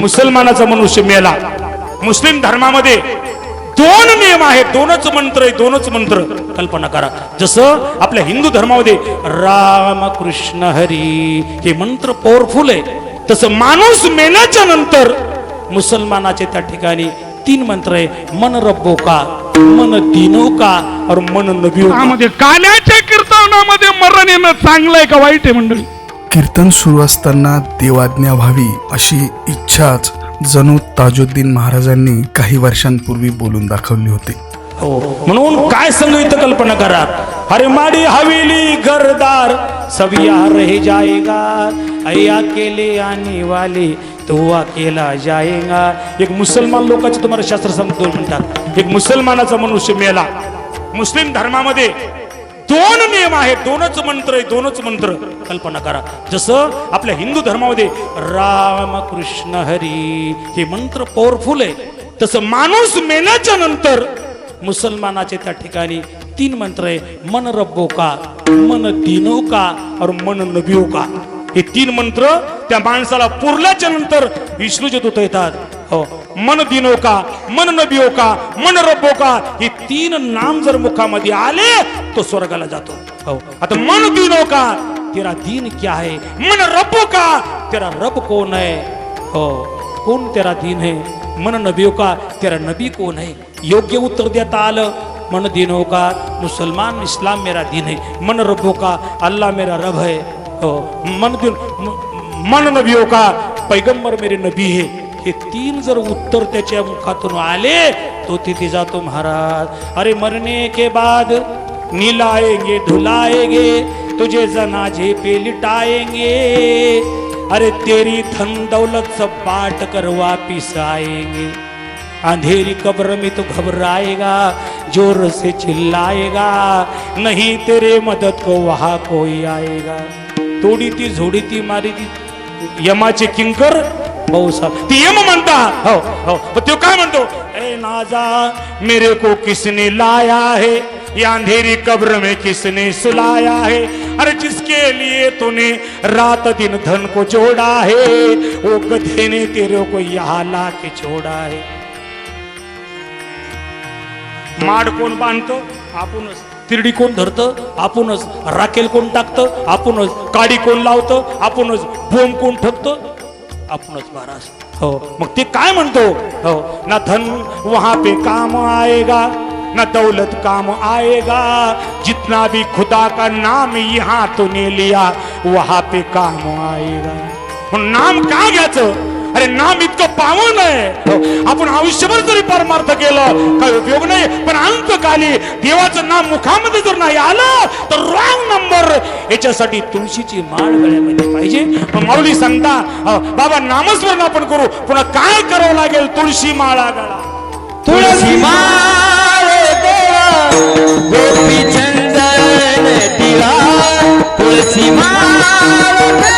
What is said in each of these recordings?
मुसलमानाचा मनुष्य मेला. मुस्लिम धर्मामध्ये दोन नियम आहेत. दोनच मंत्र आहे दोनच मंत्र. कल्पना करा. जसं आपल्या हिंदू धर्मामध्ये राम कृष्ण हरी हे मंत्र पॉवरफुल आहे. तसं माणूस मेल्याच्या नंतर मुसलमानाचे त्या ठिकाणी तीन मंत्र आहे. मन रब्बो का मन दिनो का और मन नबी काल्याच्या कीर्तनामध्ये मरण येणं चांगलं आहे का वाईट आहे मंडळी? कीर्तन सुरू असताना देवाज्ञा व्हावी अशी इच्छाच जणू ताजुद्दीन महाराजांनी काही वर्षांपूर्वी बोलून दाखवली होती. हो, हो, हो. म्हणून काय संगीत कल्पना करा? अरे माडी हवेली घरदार सविया रे जाएगा अया केले आणि वाले तो केला जाएगा एक मुसलमान लोकांचे तुम्हाला शास्त्र सांगतो म्हणतात. एक मुसलमानाचा मनुष्य मेला. मुस्लिम धर्मामध्ये दोन नियम आहेत. दोनच मंत्र आहे दोनच मंत्र. कल्पना करा. जसं आपल्या हिंदू धर्मामध्ये राम कृष्ण हरी हे मंत्र पॉवरफुल आहे. तसं माणूस मेल्याच्या नंतर मुसलमानाचे त्या ठिकाणी तीन मंत्र आहे. मन रब्बो का मन दिनो का और मन नबियो का. हे तीन मंत्र त्या माणसाला पुरल्याच्या नंतर विष्णूचे दूत येतात. हो. मन दिनो का मन नबियो का मन रब्बो का हे तीन नाम जर मुखामध्ये आले तो स्वर्गाला जातो. हो. आता मन दिनो का? तेरा दीन क्या है? मन रबो का? तेरा रब कौन है? हो. कोण तेरा दीन है? मन नबियो का? तेरा नबी कोण है? योग्य उत्तर देता आलं. मन दिनो का? मुसलमान इस्लाम मेरा दीन है. मन रबो का? अल्लाह मेरा रब है. हो. मन दिन मन नबियो का? पैगंबर मेरे नबी है. हे तीन जर उत्तर त्याच्या मुखातून आले तो तिथे जातो महाराज. अरे मरने के बाद नीलाएंगे धुलाएंगे तुझे जनाजे पे लिटाएंगे। अरे तेरी धन दौलत सब बांट कर वापिस आएंगे। अंधेरी कब्र में तो घबराएगा जोर से चिल्लाएगा। नहीं तेरे मदद को वहां कोई आएगा। तोडी ती झोडी ती मारी ती यमाचे किंकर। हो भाऊ साहेब ती यम म्हणता हो हो तो काय म्हणतो? ए नाजा मेरे को किसने लाया है? ये अंधेरी कब्र में किसने सुलाया है? अरे जिसके लिए तूने रात दिन धन को जोड़ा है वो गधे ने तेरे को यहाँ ला के छोड़ा है। माड कोण बांधतो? आपणच। तिरडी कोण धरतं? आपणच। राखेल कोण टाकतं? आपणच। काडी कोण लावतं? आपणच। बोंब कोण ठकतं आपणच महाराज। हो. मग ते काय म्हणतो? हो. ना धन वहां पे काम आएगा. न दौलत काम आएगा जितना भी खुदा का नाम यहाँ तूने लिया वहां पे काम आएगा। नाम का घ्यायचं अरे नाम इतकं पावन आहे। आपण आयुष्यभर जरी परमार्थ केलं काही उपयोग नाही पण अंतकाली देवाचं नाम मुखामध्ये जर नाही आलं तर रॉंग नंबर याच्यासाठी तुळशीची माळ गळ्यामध्ये पाहिजे. माऊली सांगता बाबा नामस्मरण आपण करू. पुन्हा काय करावं लागेल? तुळशी माळा गळा. तुळशी माळ गोपी चंदन तिला तुलसी माळ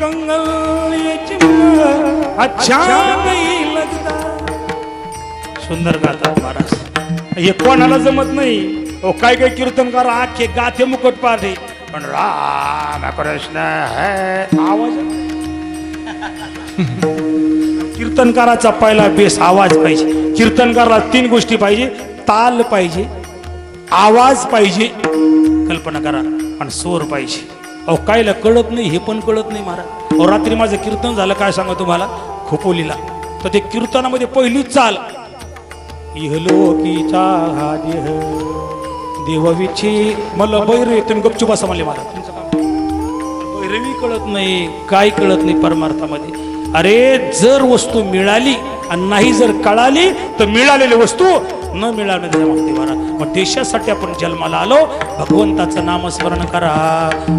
कंगल ये चिमणा अच्छा नहीं लगता सुंदर गातात महाराज. हे कोणाला जमत नाही? ओ काय काय कीर्तनकार आखे गाथे मुकट पाहते पण राम कृष्ण है. आवाज? कीर्तनकाराचा पहिला बेस आवाज पाहिजे. कीर्तनकाराला तीन गोष्टी पाहिजे. ताल पाहिजे आवाज पाहिजे कल्पना करा. आणि स्वर पाहिजे. अहो कायला कळत नाही हे पण कळत नाही महाराज. अहो रात्री माझं कीर्तन झालं काय सांगा तुम्हाला? खोपोलीला. तर ते कीर्तनामध्ये पहिलीच चाल. इहलो की देवविची मला बैर तुम्ही गपचूप असं म्हणले मला. भैरवी कळत नाही काय कळत नाही परमार्थामध्ये. अरे जर वस्तू मिळाली आणि नाही जर कळाली तर मिळालेली वस्तू न मिळाली महाराज. मग देशासाठी आपण जन्माला आलो भगवंताचं नामस्मरण करा.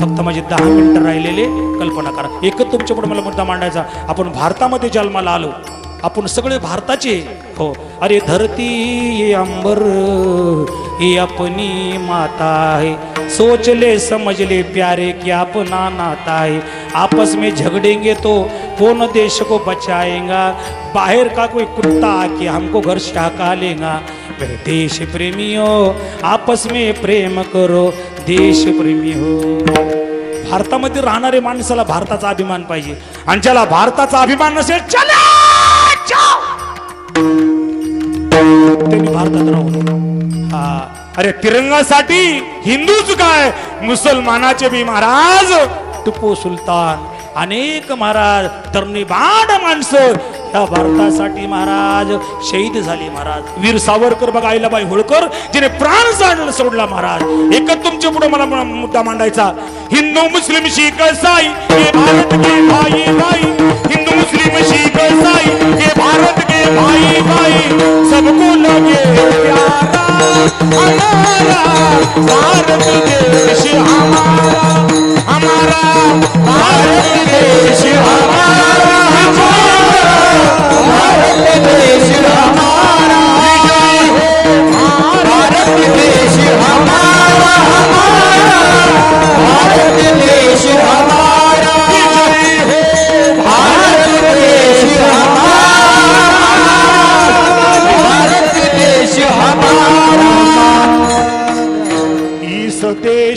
फक्त माझे दहा मिनिटं राहिलेले कल्पना करा. एकच तुमच्यापुढे मला मुद्दा मांडायचा. आपण भारतामध्ये जन्माला आलो. आपण सगळे भारताचे. हो. अरे धरती ये अंबर ही अपनी माता है सोच ले समझ ले प्यारे कि अपना नाता है आपस में झगड़ेंगे तो कौन देश को बचाएगा? बाहर का कोई कुत्ता आके हमको घर शाका लेगा? मेरे देश हो आपस में प्रेम करो देश प्रेमी हो। भारतामध्ये राहणारे माणसाला भारताचा अभिमान पाहिजे. आणि ज्याला भारताचा अभिमान नसेल चला त्यांनी भारतात राहू अरे तिरंगासाठी हिंदूच काय? मुसलमानाचे बी महाराज टिपू सुलतान अनेक महाराज तरणी माणसं. या भारतासाठी महाराज शहीद झाले महाराज. वीर सावरकर बघा आईलाबाई होळकर जिने प्राण जाणला सोडला महाराज. एकच तुमच्यापुढे मला मुद्दा मांडायचा. हिंदू मुस्लिम शीख साई ये भारत के भाई भाई हिंदू मुस्लिम शीख साई भाई भाई सबको लगे प्यारा हमारा भारत के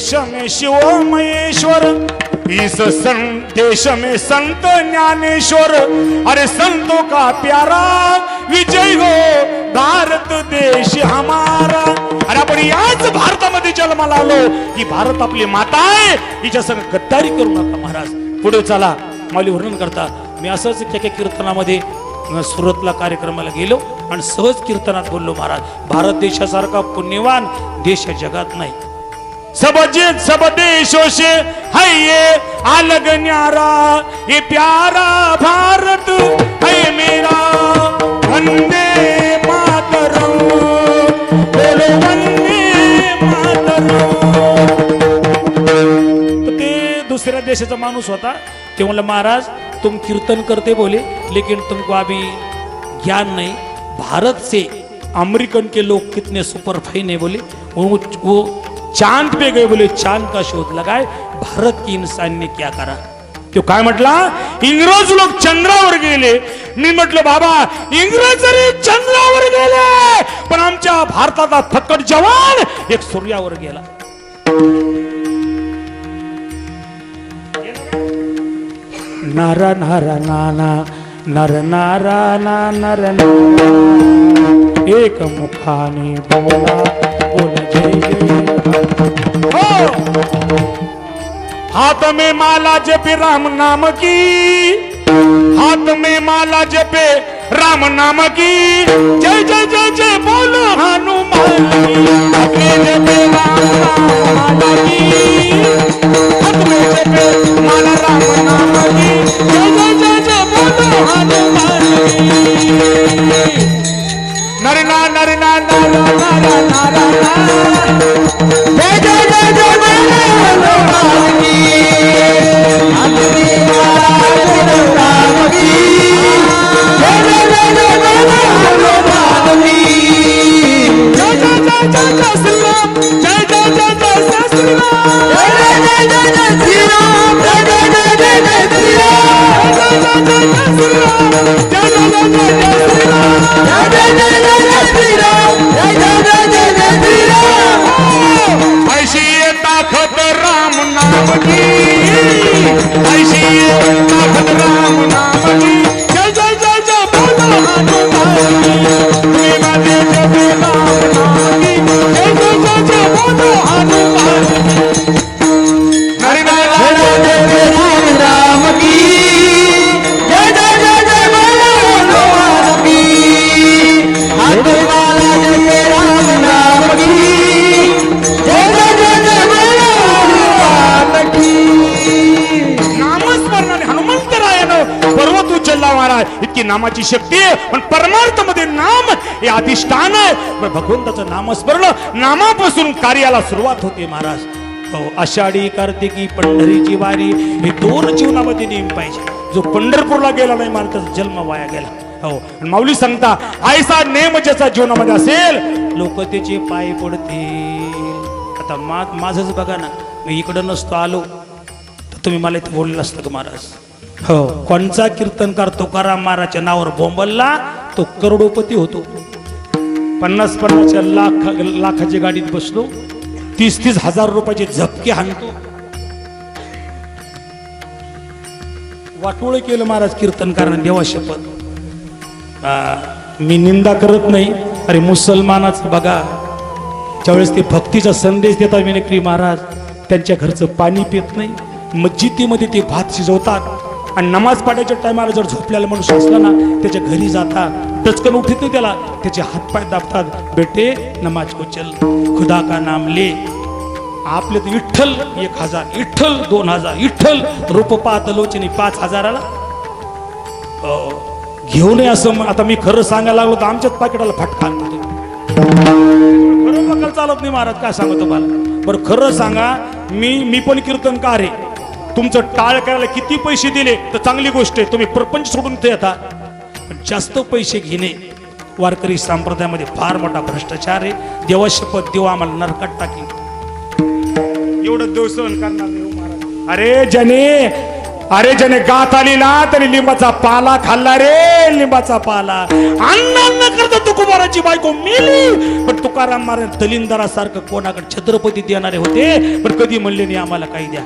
देश में महेश्वर इस संदेश में संत ज्ञानेश्वर। अरे संतों का प्यारा विजय हो भारत देश हमारा। अरे आपण याच भारतामध्ये जन्माला आलो ही भारत आपली माता आहे हिच्या संग गद्दारी करू नका महाराज पुढे चला माली वर्णन करता. मी असंच एका कीर्तनामध्ये सुरतला कार्यक्रमाला गेलो आणि सहज कीर्तनात बोललो महाराज भारत देशासारखा पुण्यवान देश जगात नाही. सब जे सब देशों से है ये अलग न्यारा ये प्यारा भारत है मेरा वंदे मातरम बोलो वंदे मातरम। ते दुसऱ्या देशाचा माणूस होता ते म्हणलं महाराज तुम कीर्तन करते बोले लेकिन तुमको अभी ज्ञान नहीं। भारत से अमेरिकन के लोग कितने सुपर फाइन है बोले वो चांद पे गए बोले चांद का शोध लगाए भारत की इंसान ने क्या करा? तो काय म्हटला? इंग्रज लोक चंद्रावर गेले. मी म्हटलं बाबा इंग्रज जरी चंद्रावर गेले पण आमच्या भारताचा फकट जवान एक सूर्यावर गेला. नारा नारा नाना नर नारा ना नर नारा. एक मुखाने बोला बोल जय जय. हो। हाथ में माला जपे राम नाम की। हाथ में माला जपे राम नाम की। जय जय जय जय, बोलो हनुमान जपे हनुमान की। नर नर नर नर नामाची शक्ती आहे पण परमार्थमध्ये नाम हे अधिष्ठान आहे. भगवंताचं नामस्मरण नामापासून कार्याला सुरुवात होते महाराज. हो आषाढी कार्तिकी पंढरीची वारी हे दोन जीवनामध्ये नेम पाहिजे. जो पंढरपूरला गेला नाही मला त्याचा जन्म वाया गेला. हो माऊली सांगता आयसा नेम ज्याचा जीवनामध्ये असेल लोक त्याचे पाय पडतील. आता मा माझंच बघा ना मी इकडं नसतो आलो तर तुम्ही मला इथे बोललं असतं का महाराज? हो. कोणचा कीर्तनकार तुकाराम महाराजच्या नावावर बोंबलला तो करोडोपती होतो. पन्नास पन्नासच्या लाख लाखाच्या गाडीत बसलो. तीस तीस हजार रुपयाचे झपके हाणतो. वाटोळ केलं महाराज कीर्तनकाराने देवा शपथ. मी निंदा करत नाही. अरे मुसलमानाच बघा. ज्यावेळेस ते भक्तीचा संदेश देतात विनक्री महाराज त्यांच्या घरचं पाणी पित नाही. मस्जिदीमध्ये ते भात शिजवतात. आणि नमाज पाड्याच्या टायमाला जर झोपल्याला माणूस असला ना त्याच्या घरी जाता टचकन उठत नाही त्याला त्याचे हातपाय दाबतात बेटे नमाज को चल खुदा का नाम ले. आपले तर विठ्ठल एक हजार विठ्ठल दोन हजार विठ्ठल रूप पाहत लोचनी पाच हजाराला. घेऊ नये असं आता मी खरं सांगायला लागलो तर आमच्याच पाकिटाला फटका खरं चालत नाही महाराज काय सांगतो तुम्हाला? बरं खरं सांगा मी मी पण कीर्तनकार आहे. तुमचं टाळ करायला किती पैसे दिले तर चांगली गोष्ट आहे. तुम्ही प्रपंच सोडून ते येता. पण जास्त पैसे घेणे वारकरी संप्रदायामध्ये फार मोठा भ्रष्टाचार आहे. देवा शपथ देवा आम्हाला नरकात टाकी एवढं देव सहन करणार हो अरे जने अरे जने गात आली ना तरी लिंबाचा पाला खाल्ला रे लिंबाचा पाला. अन्न अन्न करता तुकोबाराची बायको मेली. पण तुकाराम महाराज दलिंदरासारखं कोणाकडे छत्रपती देणारे होते पण कधी म्हणले नाही आम्हाला काही द्या.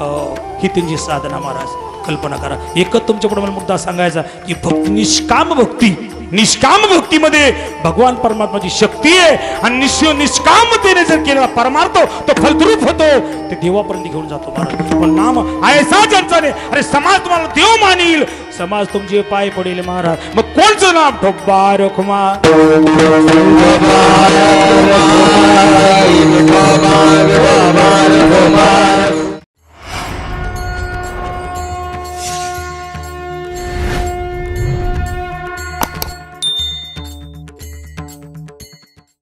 हो. ही. त्यांची साधना महाराज कल्पना करा. एकच तुमच्याकडे मला मुद्दा सांगायचा की भक्ती निष्काम भक्ती निष्काम भक्तीमध्ये भगवान परमात्माची शक्ती आहे आणि निश्चय निष्कामतेने जर केलेला परमार्थ तो फलद्रूप होतो ते देवापर्यंत घेऊन जातो महाराज. पण नाम ऐसा ज्यांचाने अरे समाज तुम्हाला देव मानील. समाज तुमचे पाय पडेल महाराज. मग कोणचं नाम ठोबा रखमा.